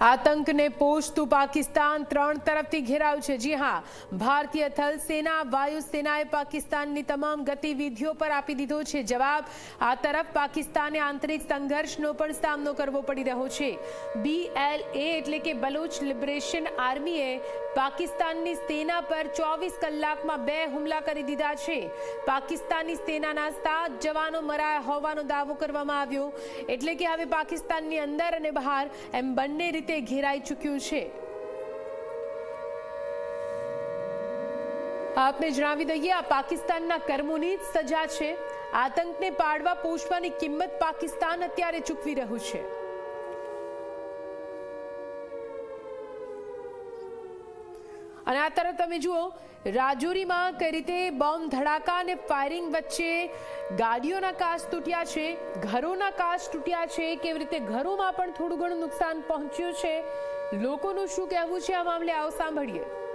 આતંકને પોષતું પાકિસ્તાન ત્રણ તરફથી ઘેરાયું છે. જી હા, ભારતીય થલ સેના, વાયુ સેનાએ પાકિસ્તાનની તમામ ગતિવિધિઓ પર આપી દીધો છે. જવાબ, આ તરફ પાકિસ્તાને આંતરિક સંઘર્ષનો પણ સામનો કરવો પડી રહ્યો છે. બીએલએ એટલે કે બલોચ લિબરેશન આર્મીએ પાકિસ્તાનની સેના પર ચોવીસ કલાકમાં બે હુમલા કરી દીધા છે. પાકિસ્તાની સેનાના સાત જવાનો મરાયા હોવાનો દાવો કરવામાં આવ્યો. એટલે કે હવે પાકિસ્તાનની અંદર અને બહાર એમ બંને રીતે ઘેરાઈ ચૂક્યું છે. આપને જણાવી દઈએ, આ પાકિસ્તાનના કર્મોની જ સજા છે. આતંકને પાડવા, પોષવાની કિંમત પાકિસ્તાન અત્યારે ચૂકવી રહ્યું છે. અને આ તરફ તમે જુઓ, રાજુરીમાં કઈ રીતે બોમ્બ ધડાકા અને ફાયરિંગ વચ્ચે ગાડીઓના કાચ તૂટ્યા છે, ઘરોના કાચ તૂટ્યા છે, કેવી રીતે ઘરોમાં પણ થોડું ઘણું નુકસાન પહોંચ્યું છે. લોકોનું શું કહેવું છે આ મામલે આવો સાંભળીએ.